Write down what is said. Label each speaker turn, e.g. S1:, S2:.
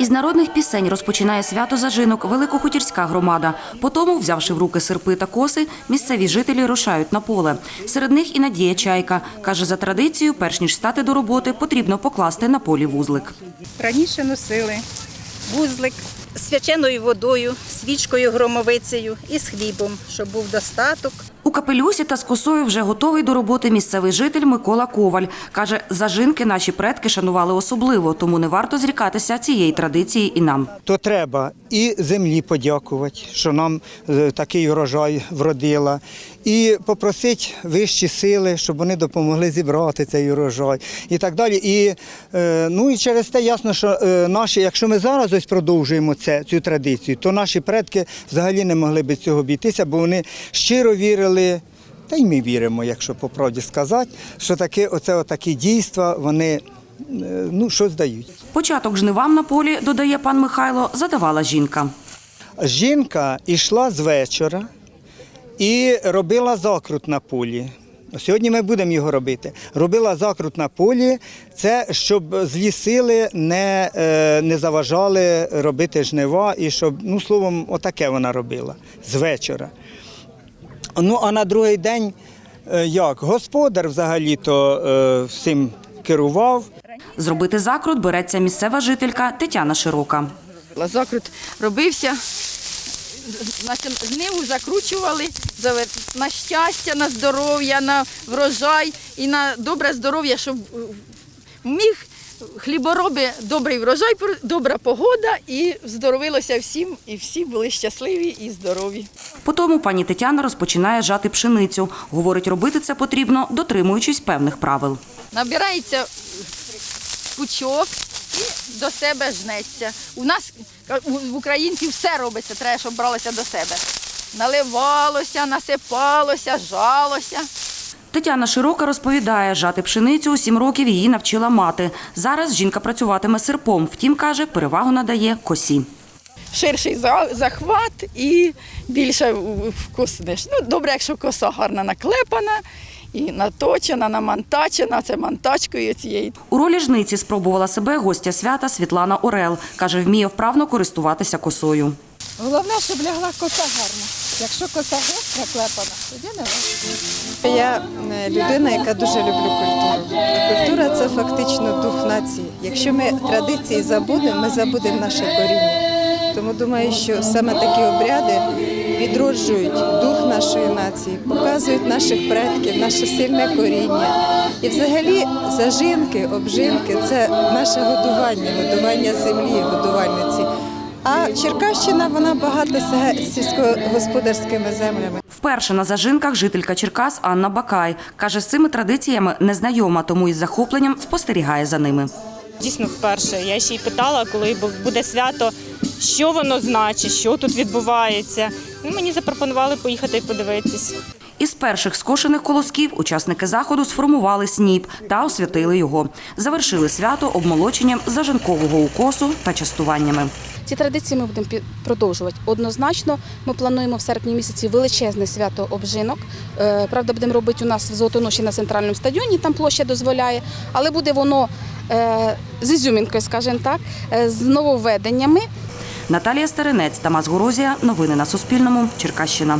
S1: Із народних пісень розпочинає свято зажинок Великохутірська громада. Потому, взявши в руки серпи та коси, місцеві жителі рушають на поле. Серед них і Надія Чайка. Каже, за традицією, перш ніж стати до роботи, потрібно покласти на полі вузлик.
S2: Раніше носили вузлик з свяченою водою, свічкою громовицею і з хлібом, щоб був достаток.
S1: У капелюсі та з косою вже готовий до роботи місцевий житель Микола Коваль. Каже, зажинки наші предки шанували особливо, тому не варто зрікатися цієї традиції і нам.
S3: то треба і землі подякувати, що нам е, такий урожай вродила, і попросити вищі сили, щоб вони допомогли зібрати цей урожай і так далі. І, е, ну, і через те ясно, що е, наші, якщо ми зараз ось продовжуємо це, цю традицію, то наші предки взагалі не могли би цього обійтися, бо вони щиро вірили. Та й ми віримо, якщо по правді сказати, що таке, оце отакі дійства, вони е, ну, щось дають.
S1: Початок жнивам на полі, додає пан Михайло, задавала жінка.
S3: Жінка йшла з вечора і робила закрут на полі. Сьогодні ми будемо його робити. Робила закрут на полі, це щоб злі сили не, е, не заважали робити жнива, і щоб, ну словом, отаке вона робила з вечора. Ну, а на другий день, е, як господар взагалі-то е, всім керував.
S1: Зробити закрут береться місцева жителька Тетяна Широка.
S4: Закрут робився, значить, жниву закручували завер- на щастя, на здоров'я, на врожай і на добре здоров'я, щоб е, міг хлібороби добрий врожай, добра погода і здоровилося всім, і всі були щасливі і здорові.
S1: Потому пані Тетяна розпочинає жати пшеницю. Говорить, робити це потрібно, дотримуючись певних правил.
S4: Набирається пучок і до себе жнеться. У нас в українців все робиться, треба, щоб бралося до себе. Наливалося, насипалося, жалося.
S1: Тетяна Широка розповідає, жати пшеницю у сім років її навчила мати. Зараз жінка працюватиме серпом. Втім, каже, перевагу надає косі.
S4: Ширший захват і більше в- вкуснеш. Ну, добре, якщо коса гарно наклепана і наточена, намантачена, це мантачкою цією.
S1: У ролі жниці спробувала себе гостя свята Світлана Орел. Каже, вміє вправно користуватися косою.
S5: Головне, щоб лягла коса гарна. Якщо коса гостра клепана, тоді не важко.
S6: Я е, людина, яка дуже люблю культуру. Культура це фактично дух нації. Якщо ми традиції забудемо, ми забудемо наше коріння. Тому думаю, що саме такі обряди відроджують дух нашої нації, показують наших предків, наше сильне коріння. І взагалі зажинки, обжинки це наше годування, годування землі, годувальниці. А Черкащина вона багата сільськогосподарськими землями.
S1: Вперше на зажинках жителька Черкас Анна Бакай. Каже, з цими традиціями не знайома, тому із захопленням спостерігає за ними.
S7: Дійсно, вперше. Я ще й питала, коли бу- буде свято, що воно значить, що тут відбувається. Ну, мені запропонували поїхати і подивитись.
S1: Із перших скошених колосків учасники заходу сформували сніп та освятили його. Завершили свято обмолоченням зажинкового укосу та частуваннями.
S8: Ці традиції ми будемо продовжувати. Однозначно, ми плануємо в серпні місяці величезне свято обжинок. Е, Правда, будемо робити у нас в Золотоноші на центральному стадіоні, там площа дозволяє, але буде воно е, з ізюмінкою, скажімо так, е, з нововведеннями.
S1: Наталія Старинець, Тамас Горозія. Новини на Суспільному. Черкащина.